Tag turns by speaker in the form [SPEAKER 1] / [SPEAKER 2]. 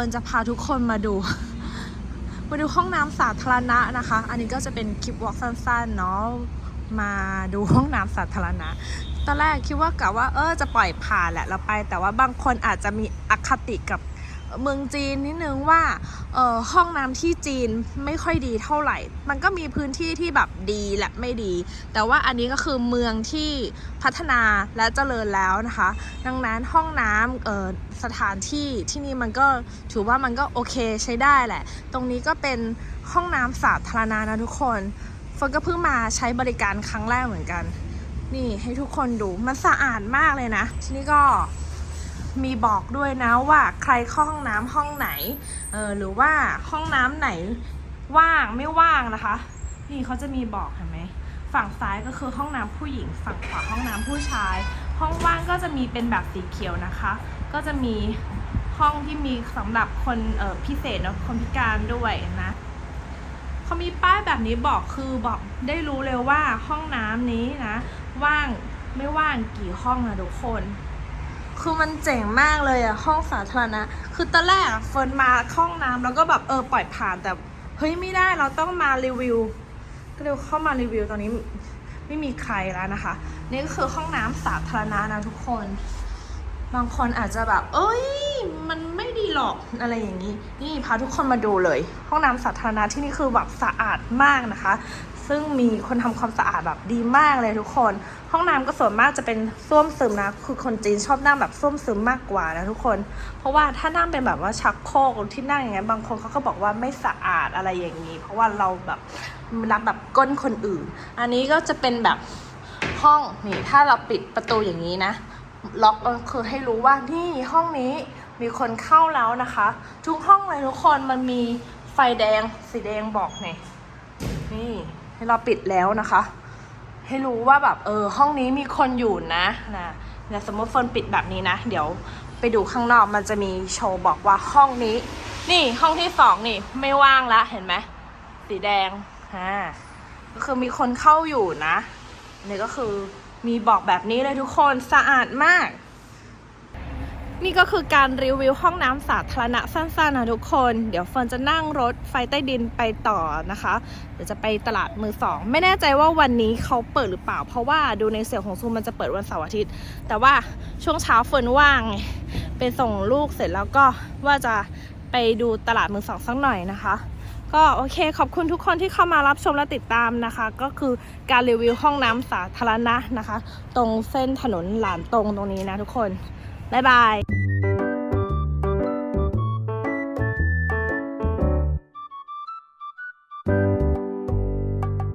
[SPEAKER 1] ร์นจะพาทุกคนมาดู มาดูห้องน้ำสาธารณะนะคะ อันนี้ก็จะเป็นคลิปวอล์กสั้นๆเนาะมาดูห้องน้ำสาธารณะ ตอนแรกคิดว่ากะว่าเออจะปล่อยผ่านแหละเราไป แต่ว่าบางคนอาจจะมีอคติกับเมืองจีนนิดนึงว่า ห้องน้ำที่จีนไม่ค่อยดีเท่าไหร่ มันก็มีพื้นที่ที่แบบดีและไม่ดี แต่ว่าอันนี้ก็คือเมืองที่พัฒนาและเจริญแล้วนะคะ ดังนั้นห้องน้ำสถานที่ที่นี่มันก็ถือว่ามันก็โอเคใช้ได้แหละ ตรงนี้ก็เป็นห้องน้ำสาธารณะนะทุกคนเฟิร์นก็เพิ่งมาใช้บริการครั้งแรกเหมือนกัน นี่ให้ทุกคนดูมันสะอาดมากเลยนะที่นี่ก็ มีบอกด้วยนะว่าใครเข้าห้องน้ำห้องไหนเออหรือว่าห้องน้ำไหนว่างไม่ว่างนะคะ นี่เขาจะมีบอกเห็นไหมฝั่งซ้ายก็คือห้องน้ำผู้หญิง ฝั่งขวาห้องน้ำผู้ชาย ห้องว่างก็จะมีเป็นแบบสีเขียวนะคะ ก็จะมีห้องที่มีสำหรับคนเออพิเศษเนะคนพิการด้วยนะเขามีป้ายแบบนี้บอกคือบอกได้รู้เลยว่าห้องน้ำนี้นะ ว่างไม่ว่างกี่ห้องนะทุกคน คือมันเจ๋งมากเลยอะห้องสาธารณะ คือตอนแรกเฟิร์นมาเข้าห้องน้ำแล้วก็แบบเออปล่อยผ่านแต่เฮ้ยไม่ได้เราต้องมารีวิว ก็เลยเข้ามารีวิวตอนนี้ไม่มีใครแล้วนะคะ นี่ก็คือห้องน้ำสาธารณะนะทุกคน บางคนอาจจะแบบ เอ้ย มันไม่ดีหรอกอะไรอย่างนี้ นี่พาทุกคนมาดูเลย ห้องน้ำสาธารณะที่นี่คือแบบสะอาดมากนะคะ ซึ่งมีคนทำความสะอาดแบบดีมากเลยทุกคน ห้องน้ำก็ส่วนมากจะเป็นส้วมซึมนะ คือคนจีนชอบนั่งแบบส้วมซึมมากกว่านะทุกคน เพราะว่าถ้านั่งเป็นแบบว่าชักโครกที่นั่งอย่างเงี้ยบางคนเขาก็บอกว่าไม่สะอาดอะไรอย่างนี้ เพราะว่าเราแบบรับแบบก้นคนอื่น อันนี้ก็จะเป็นแบบห้องนี่ถ้าเราปิดประตูอย่างนี้นะ ล็อกก็คือให้รู้ว่านี่ห้องนี้มีคนเข้าแล้วนะคะ ทุกห้องเลยทุกคนมันมีไฟแดงสีแดงบอกเนี่ยนี่ ให้เราปิดแล้วนะคะ ให้รู้ว่าแบบเออห้องนี้มีคนอยู่นะนะเดี๋ยสมมติเฟิร์นปิดแบบนี้นะ เดี๋ยวไปดูข้างนอกมันจะมีโชว์บอกว่าห้องนี้ นี่ห้องที่สองนี่ไม่ว่างละเห็นไหมสีแดงอ่าก็คือมีคนเข้าอยู่นะนี่ก็คือมีบอกแบบนี้เลยทุกคนสะอาดมาก นี่ก็คือการรีวิวห้องน้ำสาธารณะสั้นๆนะทุกคน เดี๋ยวเฟิร์นจะนั่งรถไฟใต้ดินไปต่อนะคะ เดี๋ยวจะไปตลาดมือสอง ไม่แน่ใจว่าวันนี้เขาเปิดหรือเปล่า เพราะว่าดูในเสี่ยวของซูมมันจะเปิดวันเสาร์อาทิตย์ แต่ว่าช่วงเช้าเฟิร์นว่างไงไปส่งลูกเสร็จแล้วก็ว่าจะไปดูตลาดมือสองสักหน่อยนะคะ ก็โอเคขอบคุณทุกคนที่เข้ามารับชมและติดตามนะคะ ก็คือการรีวิวห้องน้ำสาธารณะนะคะ ตรงเส้นถนนหลานตรงตรงนี้นะทุกคน บ๊ายบาย